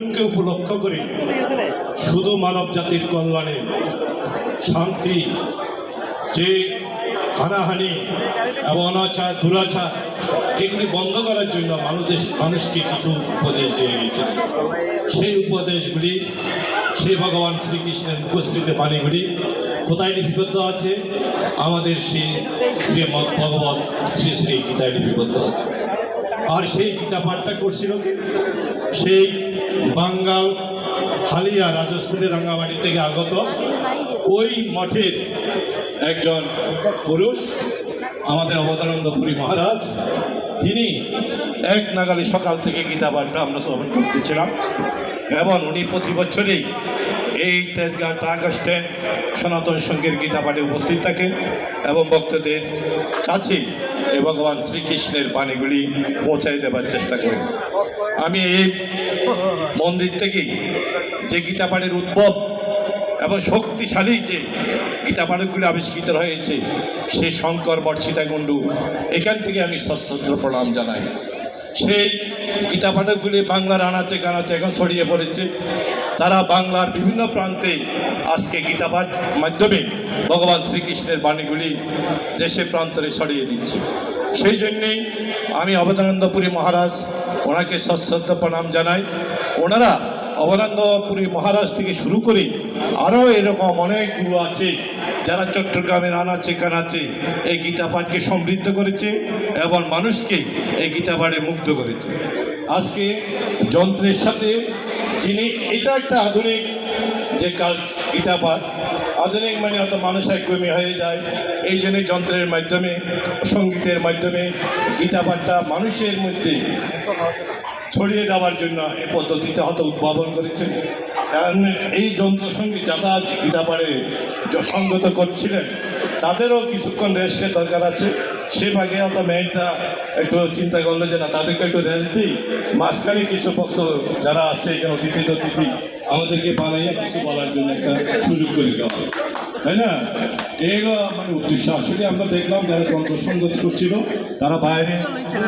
কে উপলক্ষ করে? শুধু মানব জাতির কল্যাণে শান্তি যে হানাহানি এবং অনাচার দুরাচার এগুলি বন্ধ করার জন্য মানুষের মানুষকে কিছু উপদেশ দিয়ে গেছেন সেই উপদেশগুলি সেই ভগবান শ্রীকৃষ্ণের উপস্থিত বাণীগুলি কোথায় লিপিবদ্ধ আছে? আমাদের সেই শ্রীমৎ ভগবত শ্রী শ্রী গীতায় লিপিবদ্ধ আছে। আর সেই গীতা পাঠটা করছিল সেই বাঙ্গাল, হালিয়া রাজস্থানের রাঙ্গামাটি থেকে আগত। ওই মঠের একজন পুরুষ আমাদের অবতানন্দ পুরী মহারাজ, তিনি এক নাগালে সকাল থেকে গীতা পাঠটা আমরা শ্রবণ করতেছিলাম এবং উনি প্রতি বছরেই এই তেজগাঁ ট্রাক স্ট্যান্ড সনাতন সংঘের গীতা পাঠে উপস্থিত থাকেন এবং ভক্তদের কাছে ভগবান শ্রীকৃষ্ণের বাণীগুলি পৌঁছাই দেবার চেষ্টা করেন আমি এই মন্দির থেকেই যে গীতা পাঠের উদ্ভব এবং শক্তিশালী যে গীতা পাঠকগুলি আবিষ্কৃত হয়েছে, সেই শঙ্কর, বর্ষিতা গণ্ডু, এখান থেকে আমি সশ্রদ্ধ প্রণাম জানাই। সেই গীতা পাঠকগুলি বাংলার আনাচে কানাচে এখন ছড়িয়ে পড়েছে। তারা বাংলার বিভিন্ন প্রান্তে আজকে গীতা পাঠ মাধ্যমে ভগবান শ্রীকৃষ্ণের বাণীগুলি দেশে প্রান্তরে ছড়িয়ে দিচ্ছে। সেই জন্যেই আমি অবদানন্দপুরী মহারাজ ওনাকে সশ্রদ্ধ প্রণাম জানাই। ওনারা অবদানন্দপুরী মহারাজ থেকে শুরু করে আরও এরকম অনেক গুরু আছে, যারা চট্টগ্রামের আনাচে কানাচে, এই গীতা পাঠকে সমৃদ্ধ করেছে এবং মানুষকে এই গীতা পাঠে মুগ্ধ করেছে। আজকে যন্ত্রের সাথে যিনি, এটা একটা আধুনিক যে কাজ গীতা পাঠ। আধুনিক মানে অত মানুষ একগমী হয়ে যায়। এই জন্য যন্ত্রের মাধ্যমে, সঙ্গীতের মাধ্যমে গীতা পাঠটা মানুষের মধ্যে ছড়িয়ে দেওয়ার জন্য এই পদ্ধতিটা হয়তো উদ্ভাবন করেছেন। কারণ এই যন্ত্রসঙ্গীত যারা গীতা য- সঙ্গত করছিলেন। তাদেরও কিছুক্ষণ রেস্টের দরকার আছে। সে ভাগে হয়তো মেয়েটা একটু চিন্তা করল যে না, তাদেরকে একটু রেস্ট দিই। মাঝখানে কিছু ভক্ত যারা আছে, এখানে অতিথি অতিথি আমাদেরকে বানাইয়া কিছু বলার জন্য একটা সুযোগ করে দেওয়া তাই না? এইগুলো মানে উদ্দেশ্য। আসলে আমরা দেখলাম যারা যন্ত্রসঙ্গত করছিল, তারা বাইরে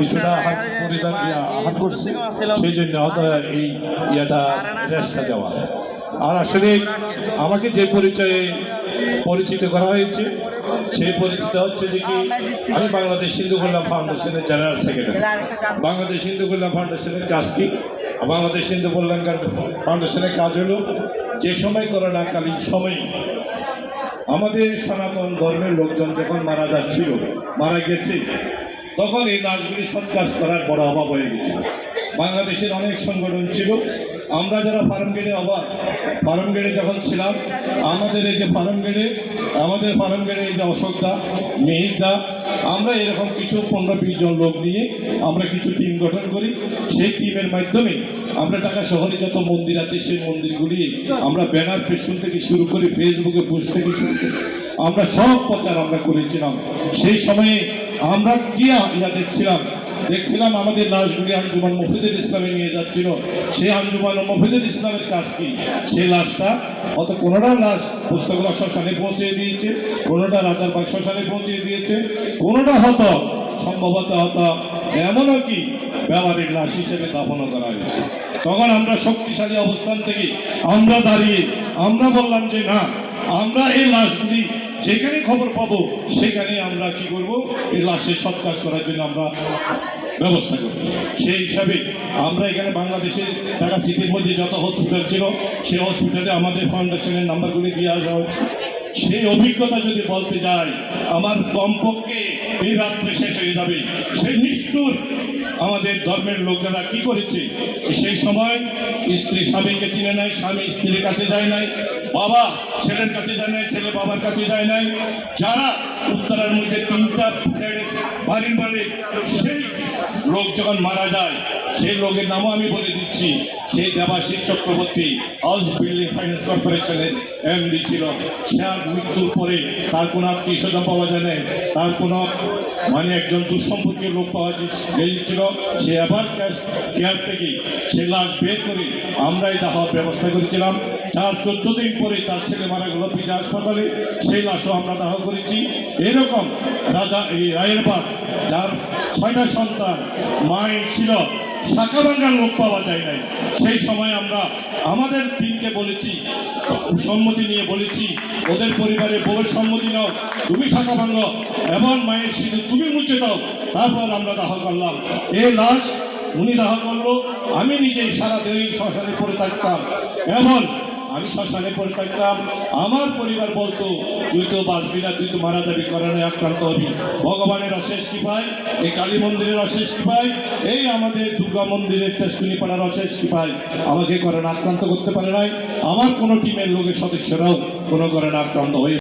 কিছুটা হাত পরিধান হাত করছে। সেই জন্য হয়তো এই ইয়েটা রেস্টটা দেওয়া আর আসলে আমাকে যে পরিচয়ে পরিচিত করা হয়েছে সেই পরিচিত হচ্ছে যে কি আমি বাংলাদেশ হিন্দু কল্যাণ ফাউন্ডেশনের জেনারেল সেক্রেটারি। বাংলাদেশ হিন্দু কল্যাণ ফাউন্ডেশনের কাজ কি? বাংলাদেশ হিন্দু কল্যাণ ফাউন্ডেশনের কাজ হলো যে সময় করোনাকালীন সময়ে আমাদের সনাতন ধর্মের লোকজন যখন মারা যাচ্ছিল মারা গেছে তখন এই লাশগুলি সৎকার করার বড় অভাব হয়ে গেছিল। বাংলাদেশের অনেক সংগঠন ছিল আমরা যারা ফার্মগেটে অভাব ফার্মগেটে যখন ছিলাম আমাদের এই যে ফার্মগেটে আমাদের ফার্মগেটে এই যে অশোকদা, মেহিরদা, আমরা এরকম কিছু পনেরো বিশ জন লোক নিয়ে আমরা কিছু টিম গঠন করি। সেই টিমের মাধ্যমে আমরা ঢাকা শহরে যত মন্দির আছে, সেই মন্দিরগুলি আমরা ব্যানার পেছন থেকে শুরু করে ফেসবুকে পোস্ট থেকে শুরু করে। আমরা সব প্রচার আমরা করেছিলাম। সেই সময়ে আমরা কি ইয়া দেখছিলাম দেখছিলাম আমাদের লাশগুলি আঞ্জুমান মফিদুল ইসলামে নিয়ে যাচ্ছিল। সেই আঞ্জুমান মফিদুল ইসলামের কাজ কি? সেই লাশটা অত কোনোটা লাশ পুস্তকলা শ্মশানে পৌঁছে দিয়েছে, কোনোটা রাজারবাগ শ্মশানে পৌঁছে দিয়েছে, কোনোটা হয়তো সম্ভবত হয়তো এমনও কি ব্যবহারিক লাশ হিসেবে দাফনও করা হয়েছে। তখন আমরা শক্তিশালী অবস্থান থেকে আমরা দাঁড়িয়ে আমরা বললাম যে, না, আমরা এই লাশগুলি যেখানে খবর পাবো, সেখানে আমরা কি করব? এই লাশের সৎকার করার জন্য আমরা ব্যবস্থা করব। সেই হিসাবে আমরা এখানে বাংলাদেশে ঢাকা সিটির মধ্যে যত হসপিটাল ছিল, সেই হসপিটালে আমাদের ফাউন্ডেশনের নাম্বারগুলি দিয়ে আসা হচ্ছে। সেই অভিজ্ঞতা যদি বলতে যাই, আমার কমপক্ষে এই রাত্রে শেষ হয়ে যাবে। সেই নিষ্ঠুর আমাদের ধর্মের লোকেরা কি করেছে? সেই সময় স্ত্রী স্বামীকে চিনে নাই, স্বামী স্ত্রীর কাছে যায় নাই। বাবা ছেলের কাছে যায় নাই, ছেলে বাবার কাছে যায় নাই। যারা উত্তরার মধ্যে তিনটা বাড়ির মালিক সেই লোক যখন মারা যায়, সেই লোকের নামও আমি বলে দিচ্ছি, সেই Debashis Chakraborty house building finance কর্পোরেশনের এমডি ছিল। সে আর মৃত্যুর পরে তার কোনো আত্মীয় স্বজন পাওয়া যায় নাই। তার কোনো মানে একজন দুঃসম্পর্কীয় লোক পাওয়া গিয়েছিল সে আবার ক্যাশ কেয়ার থেকে সে লাশ বের করে আমরাই দাহর ব্যবস্থা করেছিলাম। তার চোদ্দ দিন পরে তার ছেলে মারা গেল পিজা হাসপাতালে। সেই লাশও আমরা দাহ করেছি। এরকম রাজা, এই রায়ের বাগ যার ছয়টা সন্তান, মায়ের ছিল, শাখা ভাঙ্গার লোক পাওয়া যায় নাই। সেই সময় আমরা আমাদের টিমকে বলেছি, সম্মতি নিয়ে বলেছি, ওদের পরিবারের বউয়ের সম্মতি নাও, তুমি শাখা ভাঙ্গ এবং মায়ের সিঁদুর তুমি মুছে দাও, তারপর আমরা দাহ করলাম। এই লাশ উনি দাহ করল, আমি নিজেই সারা দিন শ্মশানে পড়ে থাকতাম, এবং আমি শ্মশানে পড়ে থাকতাম, আমার পরিবার বলতো, তুই তো বাঁচবি না, তুই তো মারা যাবি করানো আক্রান্ত হবি। ভগবানের অশেষ কৃপায়, এই কালী মন্দিরের অশেষ কৃপায়, এই আমাদের দুর্গা মন্দিরের টেস্টুনি পাড়ার অশেষ কৃপায়, আমাকে করোনা আক্রান্ত করতে পারে নাই। আমার কোনো টিমের লোকের সদস্যরাও কোনো করোনা আক্রান্ত হয়ে